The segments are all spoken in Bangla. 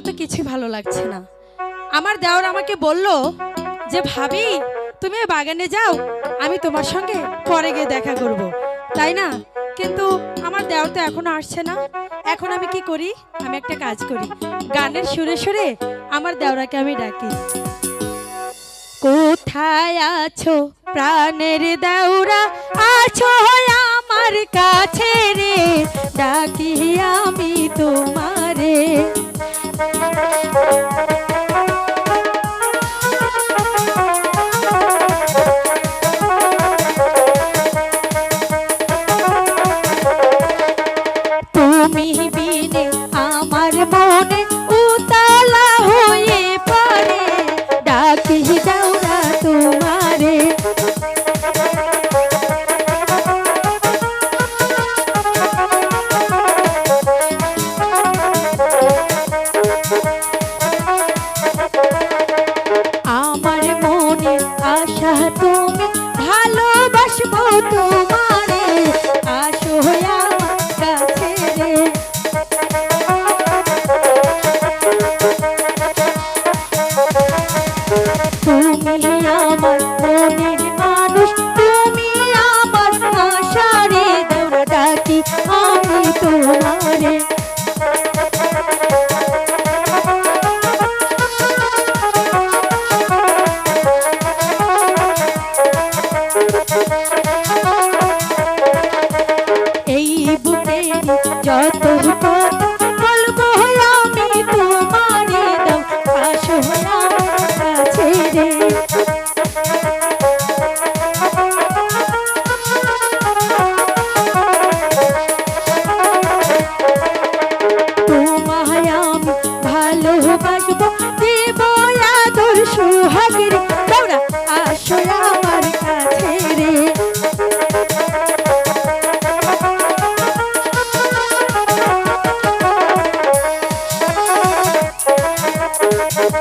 আমার তো কিছুই ভালো লাগছে না। আমার দেওর আমাকে বলল যে, ভাবি, তুমি বাগানে যাও, আমি তোমার সঙ্গে পরে গিয়ে দেখা করব। তাই না? কিন্তু আমার দেওর তো এখনও আসছে না। এখন আমি কি করি? আমি একটা কাজ করি। গানের সুরে সুরে আমার দেওরাকে আমি ডাকি। কোথায় আছো প্রাণের দেওরা? আছো আমার কাছে রে। ডাকি আমি তোমারে ভালোবাসবো তোমারে আসো তুমি আমার মনের কথা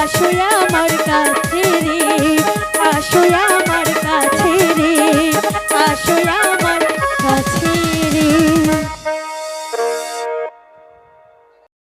আসো আমার কাছে রে আসো